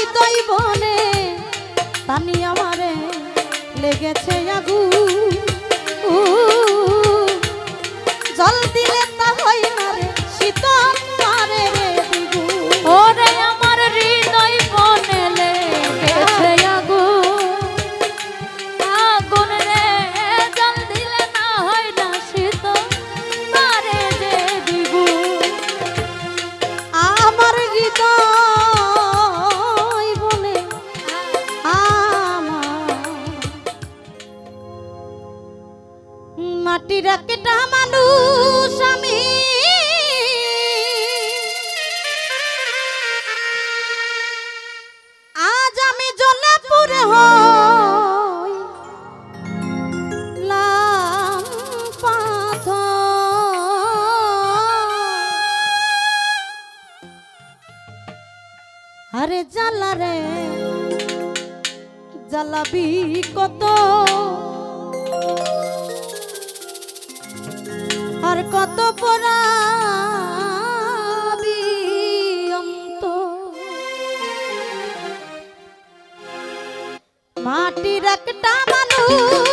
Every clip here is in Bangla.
হৃদয় বনে পানি আমারে লেগেছে আগু। জল দিলে তা হয় না রে শীতল মাটির একটা মানুষ আমি। আজ আমি জ্বলে পুরে হই আরে জ্বালা রে জ্বালাবি কত? কত অন্ত। মাটির একটা মানুষ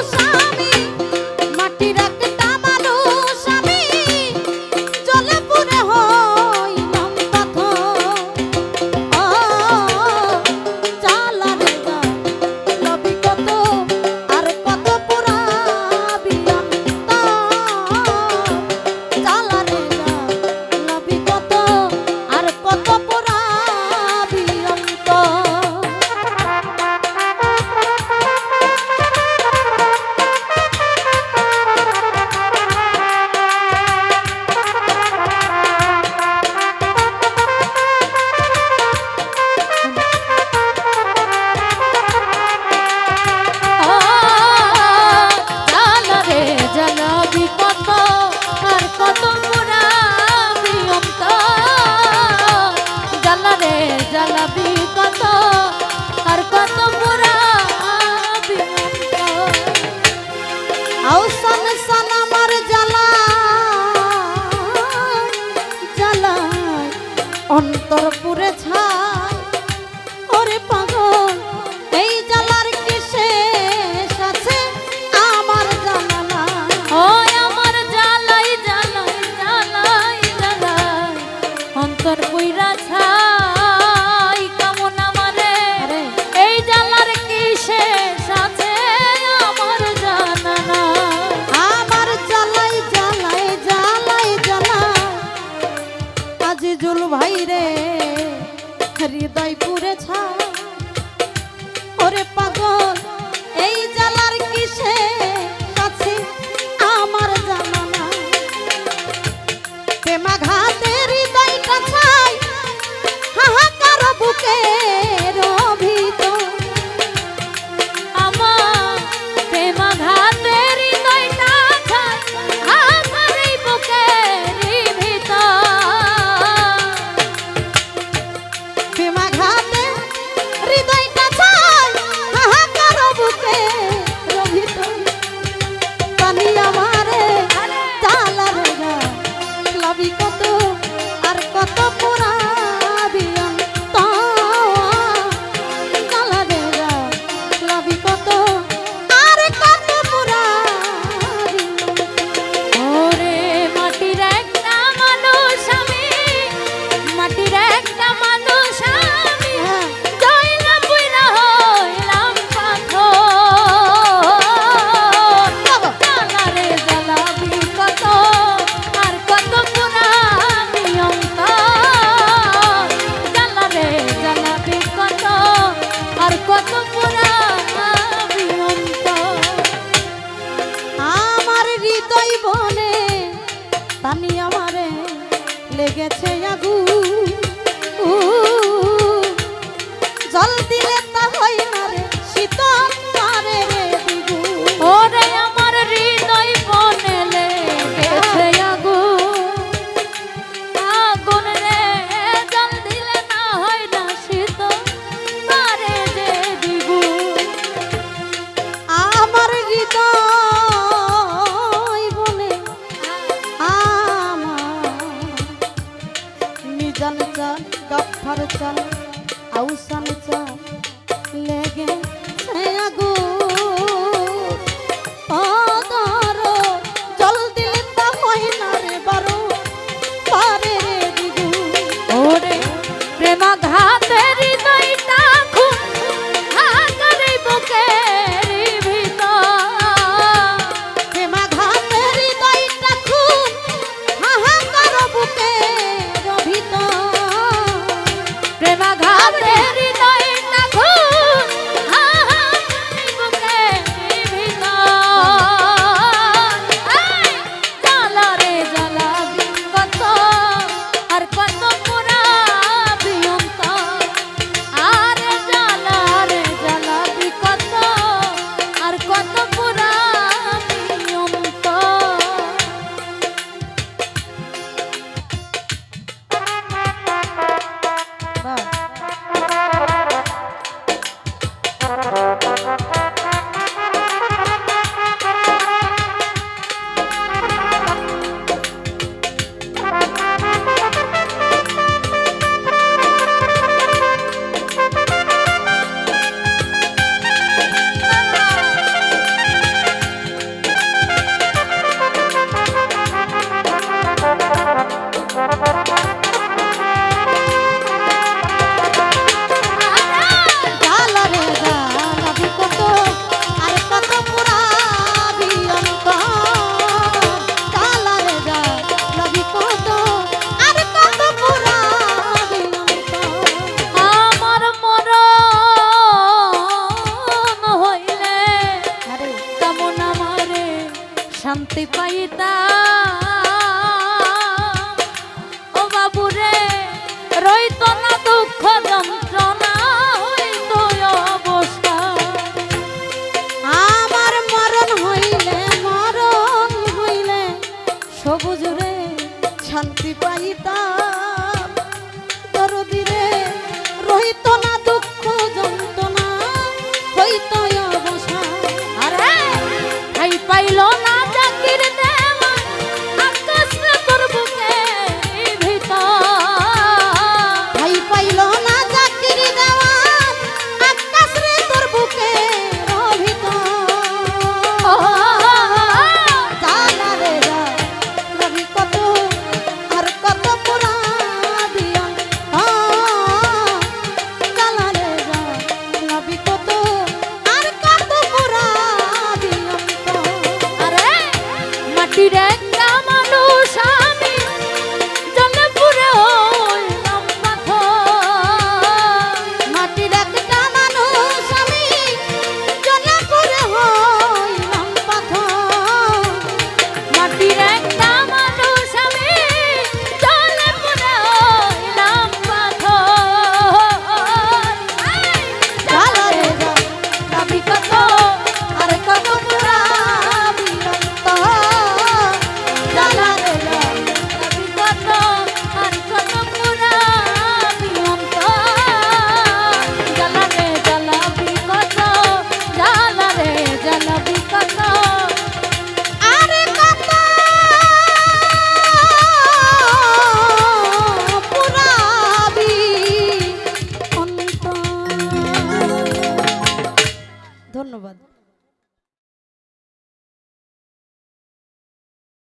pagando লেগেছে আগু জল দিলে তা হয় চা লেগে সে রইত না দুঃখ যন্ত্রণা।